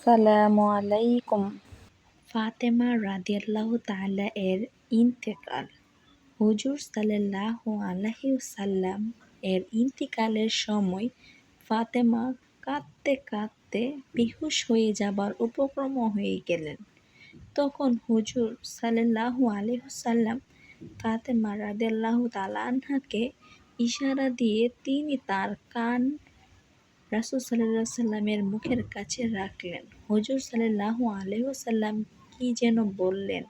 আসসালামু আলাইকুম ফাতেমা রাদিয়াল্লাহু তাআলা এর ইন্তেকাল হুজুর সাল্লাল্লাহু আলাইহি ওয়াসাল্লাম এর ইন্তিকালের সময় ফাতেমা কাঁদতে কাঁদতে বেহুশ হয়ে যাবার উপক্রম হয়ে গেলেন তখন হুজুর সাল্লাল্লাহু আলাইহি ওয়াসাল্লাম ফাতেমা রাদিয়াল্লাহু তাআলা আনহাকে ইশারা দিয়ে তিনি তার কান রাসূল আলাইহি সাল্লামের মুখের কাছে রাখলেন। হুজুর সাল্লাল্লাহু আলাইহি ওয়াসাল্লাম কি যেন বললেন?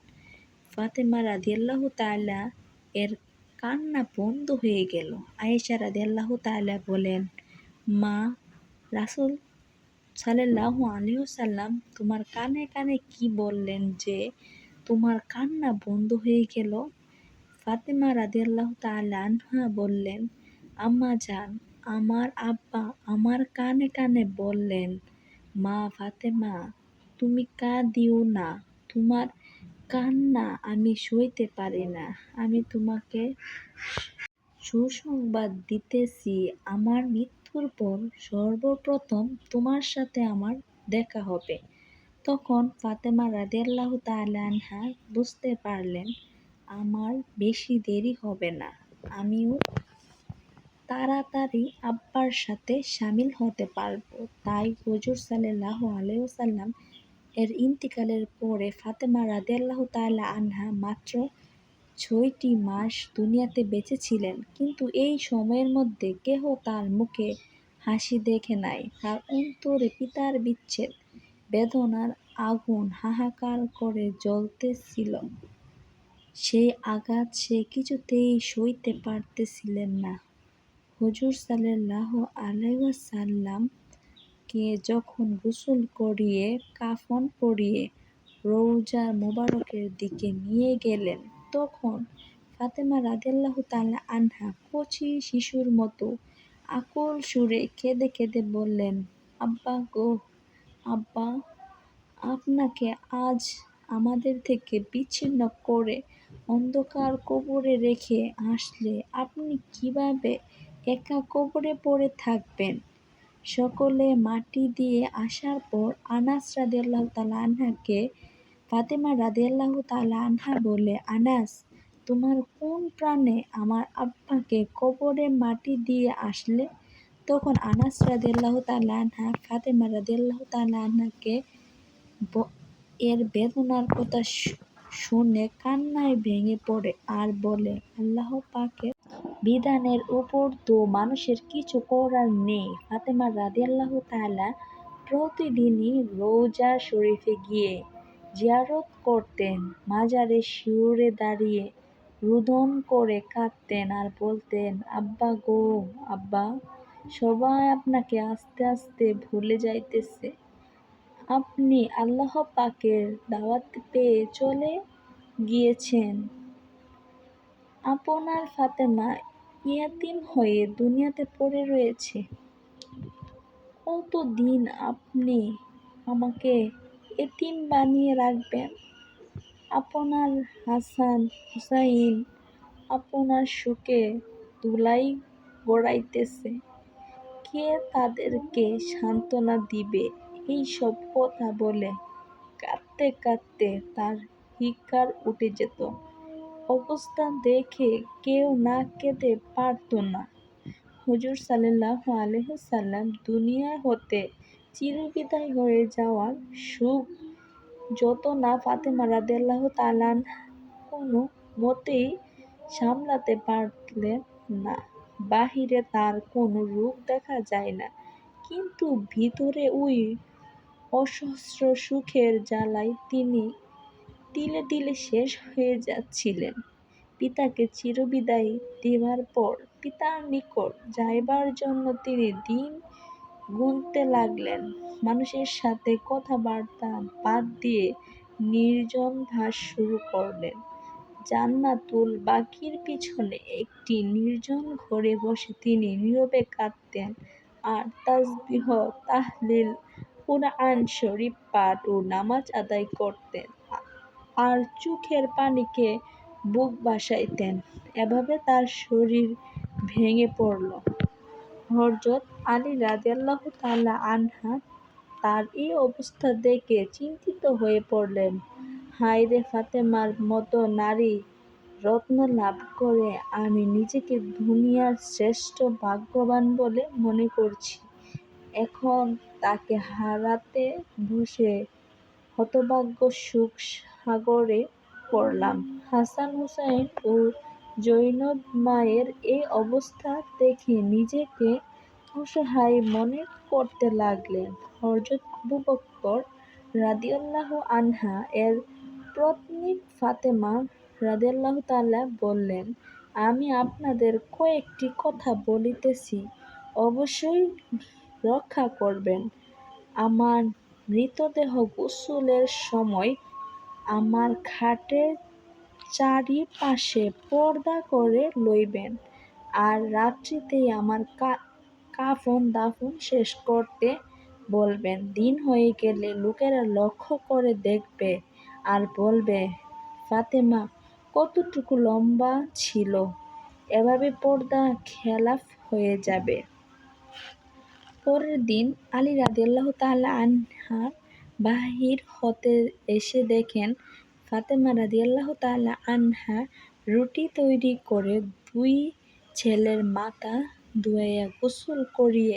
ফাতেমা রাদিয়াল্লাহু তাআলা এর কান্না বন্ধ হয়ে গেল। আয়েশা রাদিয়াল্লাহু তাআলা বলেন, মা, রাসূল সাল্লাল্লাহু আলাইহি ওয়াসাল্লাম তোমার কানে কানে কি বললেন যে তোমার কান্না বন্ধ হয়ে গেল? ফাতেমা রাদিয়াল্লাহু আনহা বললেন, আম্মা জান আমার আব্বা আমার কানে কানে বললেন, মা ফাতেমা, তুমি কাঁদিও না, তোমার কান্না আমি সইতে পারি না। আমি তোমাকে সুসংবাদ দিতেছি। আমার মৃত্যুর পর সর্বপ্রথম তোমার সাথে আমার দেখা হবে। তখন ফাতেমা রাদিয়াল্লাহু তাআলা আনহা বুঝতে পারলেন, আমার বেশি দেরি হবে না। আমিও তাড়াতাড়ি আব্বার সাথে সামিল হতে পারব। তাই হুজুর সাল্লাল্লাহু আলাইহি ওয়াসাল্লাম এর ইন্তিকালের পরে ফাতেমা রাদিয়াল্লাহু তাআলা আনহা মাত্র ছয়টি মাস দুনিয়াতে বেঁচে ছিলেন। কিন্তু এই সময়ের মধ্যে কেহ তার মুখে হাসি দেখে নাই। তার অন্তরে পিতার বিচ্ছেদ, বেদনার আগুন হাহাকার করে জ্বলতেছিল। সেই আঘাত সে কিছুতেই সইতে পারতেছিলেন না। হুজুর সাল্লাল্লাহু আলাইহি কে যখন গোসল করিয়ে, কাফন পরিয়ে রৌজা মোবারকের দিকে নিয়ে গেলেন, তখন ফাতেমা রাদিয়াল্লাহু তাআলা আনহা কচি শিশুর মতো আকুল সুরে কেঁদে কেঁদে বললেন, আব্বা গো, আব্বা, আপনাকে আজ আমাদের থেকে বিচ্ছিন্ন করে অন্ধকার কবরে রেখে আসলে আপনি কীভাবে একা কবরে পড়ে থাকবেন। সকলে মাটি দিয়ে আসার পর আনাস রাদিয়াল্লাহু তাআলা আনহাকে, ফাতেমা রাদিয়াল্লাহু তাআলা আনহা বলে, আনাস, তোমার কোন প্রাণে আমার আব্বাকে কবরে মাটি দিয়ে আসলে? তখন আনাস রাদিয়াল্লাহু তাআলা আনহা, ফাতেমা রাদিয়াল্লাহু তাআলা আনহাকে এর বেদনার কথা শুনে কান্নায় ভেঙে পড়ে আর বলে, আল্লাহ পাকের বিধানের উপর তো মানুষের কিছু করার নেই। ফাতেমা রাদিয়াল্লাহু তাআলা প্রতিদিনই রওজা শরীফে গিয়ে জিয়ারত করতেন, মাজারে শিউরে দাঁড়িয়ে রুদন করে কাঁদতেন আর বলতেন, আব্বা গো, আব্বা, সবাই আপনাকে আস্তে আস্তে ভুলে যাইতেছে। আপনি আল্লাহ পাকের দাওয়াত পেয়ে চলে গিয়েছেন। আপনার ফাতেমা ইয়াতিম হয়ে দুনিয়াতে পড়ে রয়েছে। কতদিন আপনি আমাকে এতিম বানিয়ে রাখবেন? আপনার হাসান হুসাইন আপনার সুখে ধুলাই গড়াইতেছে। কে তাদেরকে সান্ত্বনা দিবে? এই সব কথা বলে কাঁদতে কাঁদতে তার হিকার উঠে যেত। অবস্থা দেখে কেউ না কেঁদে পারত না। হুজুর সাল্লাল্লাহু আলাইহি সাল্লাম দুনিয়া হতে চিরবিদায় হয়ে যাওয়ার সুখ, যত না ফাতেমা রাদিয়াল্লাহু তাআলা কোনো মতেই সামলাতে পারলেন না। বাহিরে তার কোনো রূপ দেখা যায় না, কিন্তু ভিতরে ওই অসহস্র সুখের জ্বালায় তিনি তিলে তিলে শেষ হয়ে যাচ্ছিলেন। পিতাকে চিরবিদায় দেওয়ার পর পিতার নিকট যাইবার জন্য তিনি দিন গুনতে লাগলেন। মানুষের সাথে কথাবার্তা বাদ দিয়ে নির্জন ভাস শুরু করলেন। জান্নাতুল বাকির পিছনে একটি নির্জন ঘরে বসে তিনি নীরবে কাঁদতেন। আর তাজবিহ, তাহলিল কুরআন শরীফ পাঠ ও নামাজ আদায় করতেন আর চোখের পানিকে বুক বাসাইতেন এভাবে তার শরীর ভেঙে পড়ল হযরত আলী রাদিয়াল্লাহু তাআলা আনহা তার এই অবস্থা দেখে চিন্তিত হয়ে পড়লেন। হায় রে ফাতেমার মতো নারী রত্ন লাভ করে আমি নিজেকে দুনিয়ার শ্রেষ্ঠ ভাগ্যবান বলে মনে করছি। এখন তাকে হারাতে বসে হতভাগ্য সুখ সাগরে পড়লাম। হাসান হুসাইন ও জৈনব মায়ের এই অবস্থা দেখে নিজেকে অসহায় মনে করতে লাগলেন। হযরত আবু বকর রাযিয়াল্লাহু আনহা এর পত্নী ফাতেমা রাযিয়াল্লাহু তাআলা বললেন, আমি আপনাদের কয়েকটি কথা বলিতেছি, অবশ্যই রক্ষা করবেন। আমার মৃতদেহ গোসলের সময় আমার খাটের চারিপাশে পর্দা করে লইবেন, আর রাত্রিতেই আমার কাফন দাফন শেষ করতে বলবেন। দিন হয়ে গেলে লোকেরা লক্ষ্য করে দেখবে আর বলবে, ফাতেমা কতটুকু লম্বা ছিল। এভাবে পর্দা খেলাফ হয়ে যাবে। পরের দিন আলী রাযিয়াল্লাহু তাআলা আনহা বাহির হতে এসে দেখেন, ফাতেমা রাযিয়াল্লাহু তাআলা আনহা রুটি তৈরি করে দুই ছেলের মাথা ধুইয়া গোসল করিয়ে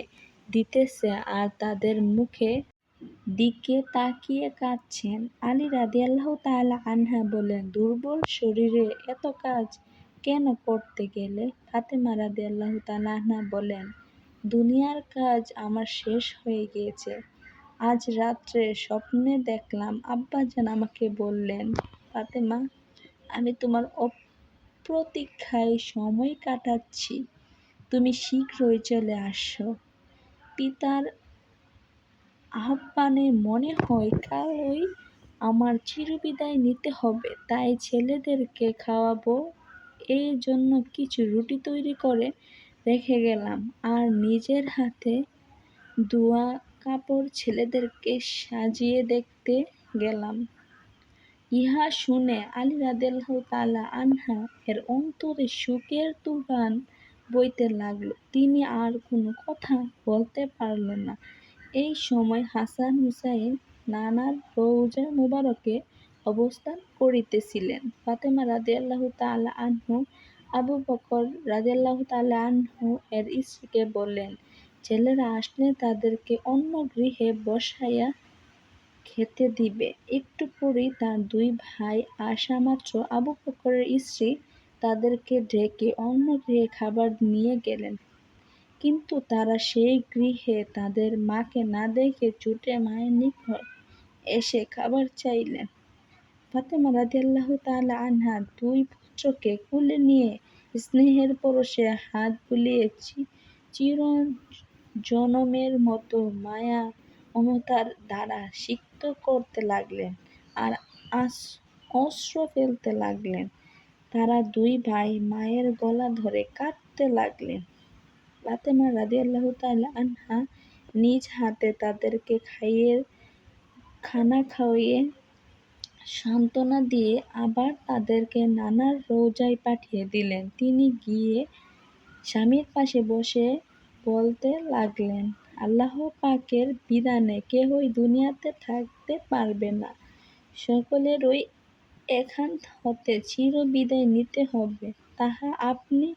দিতেছে আর তাদের মুখে দিকে তাকিয়ে কাঁদছেন। আলী রাযিয়াল্লাহু তাআলা আনহা বলেন দুর্বল শরীরে এত কাজ কেন করতে গেলে? ফাতেমা রাযিয়াল্লাহু তাআলা আনহা বললেন, দুনিয়ার কাজ আমার শেষ হয়ে গিয়েছে। আজ রাত্রে স্বপ্নে দেখলাম আব্বাজান আমাকে বললেন, ফাতেমা, আমি তোমার প্রতীক্ষায় সময় কাটাচ্ছি, তুমি শীঘ্রই চলে আসো। পিতার আহ্বানে মনে হয় কালই আমার চিরবিদায় নিতে হবে, তাই ছেলেদেরকে খাওয়াবো এই জন্য কিছু রুটি তৈরি করে রেখে গেলাম, আর নিজের হাতে দুয়া কাপড় ছেলেদেরকে সাজিয়ে দেখতে গেলাম। ইহা শুনে আলী রাযিয়াল্লাহু তালা আনহা এর অন্তরে সুখের তুফান বইতে লাগল। তিনি আর কোনো কথা বলতে পারল না। এই সময় হাসান হুসাইন নানার রৌজা মুবারকে অবস্থান করিতেছিলেন। ফাতেমা রাযিয়াল্লাহু তালা আনহা আবু বকর রাযিয়াল্লাহু তাআলা আনহু এর স্ত্রীকে বললেন, ছেলেরা আসলে তাদেরকে অন্য গৃহে বসাইয়া খেতে দিবে। একটু পরেই তার দুই ভাই আসামাত্র আবু বকরের স্ত্রী তাদেরকে ডেকে অন্য গৃহে খাবার নিয়ে গেলেন। কিন্তু তারা সেই গৃহে তাদের মাকে না দেখে ছুটে মায়ের নিকট এসে খাবার চাইলেন। ফাতেমা রাযিয়াল্লাহু তালা আনহা দুই পুত্রকে কোলে নিয়ে স্নেহের পরশে হাত বুলিয়ে চিরজনমের মতো মায়া মমতার দ্বারা সিক্ত করতে লাগলেন আর অস্ত্র ফেলতে লাগলেন। তারা দুই ভাই মায়ের গলা ধরে কাঁদতে লাগলেন। ফাতেমা রাযিয়াল্লাহু তাআলা আনহা নিজ হাতে তাদেরকে খাইয়ে, খানা খাইয়ে সান্ত্বনা দিয়ে আবার তাদেরকে নানার রওজায় পাঠিয়ে দিলেন। তিনি গিয়ে স্বামীর পাশে বসে বলতে লাগলেন, আল্লাহ পাকের বিধানে কেহই দুনিয়াতে থাকতে পারবে না। সকলেরই এখান হতে চির বিদায় নিতে হবে তাহা আপনি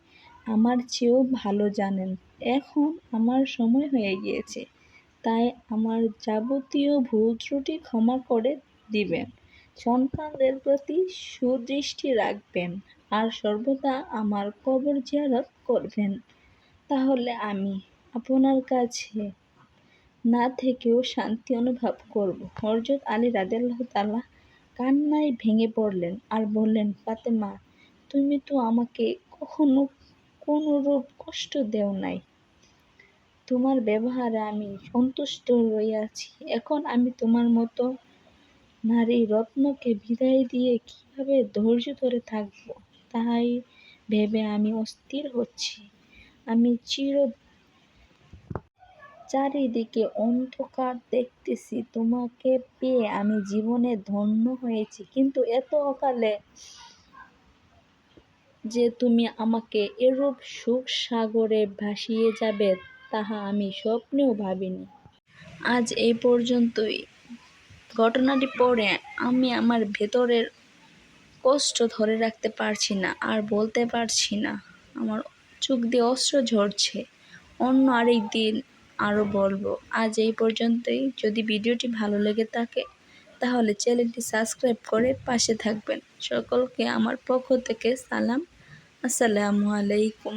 আমার চেয়েও ভালো জানেন। এখন আমার সময় হয়ে গিয়েছে, তাই আমার যাবতীয় ভুল-ত্রুটি ক্ষমা করে দিবেন, সন্তানদের প্রতি সুদৃষ্টি রাখবেন আর সর্বদা আমার কবর জিয়ারত করবেন, তাহলে আমি আপনার কাছে না থেকেও শান্তি অনুভব করব। হযরত আলী রাযিয়াল্লাহু তাআলা কান্নায় ভেঙে পড়লেন আর বললেন, ফাতেমা, তুমি তো আমাকে কখনো কোনরূপ কষ্ট দেও নাই। তোমার ব্যবহারে আমি সন্তুষ্ট রহিয়াছি। এখন আমি তোমার মতো নারী রত্নকে বিদায় দিয়ে কীভাবে ধৈর্য ধরে থাকব, তাই ভেবে আমি অস্থির হচ্ছি। আমি চির চারিদিকে অন্ধকার দেখতেছি। তোমাকে পেয়ে আমি জীবনে ধন্য হয়েছি, কিন্তু এত অকালে যে তুমি আমাকে এরূপ সুখ সাগরে ভাসিয়ে যাবে, তাহা আমি স্বপ্নেও ভাবিনি। আজ এই পর্যন্তই ঘটনাটি পড়ে আমি আমার ভেতরের কষ্ট ধরে রাখতে পারছি না, আর বলতে পারছি না। আমার চোখ দিয়ে অস্ত্র ঝরছে। অন্য আরেক দিন আরও বলব। আজ এই পর্যন্তই। যদি ভিডিওটি ভালো লেগে থাকে, তাহলে চ্যানেলটি সাবস্ক্রাইব করে পাশে থাকবেন। সকলকে আমার পক্ষ থেকে সালাম। আসসালামু আলাইকুম।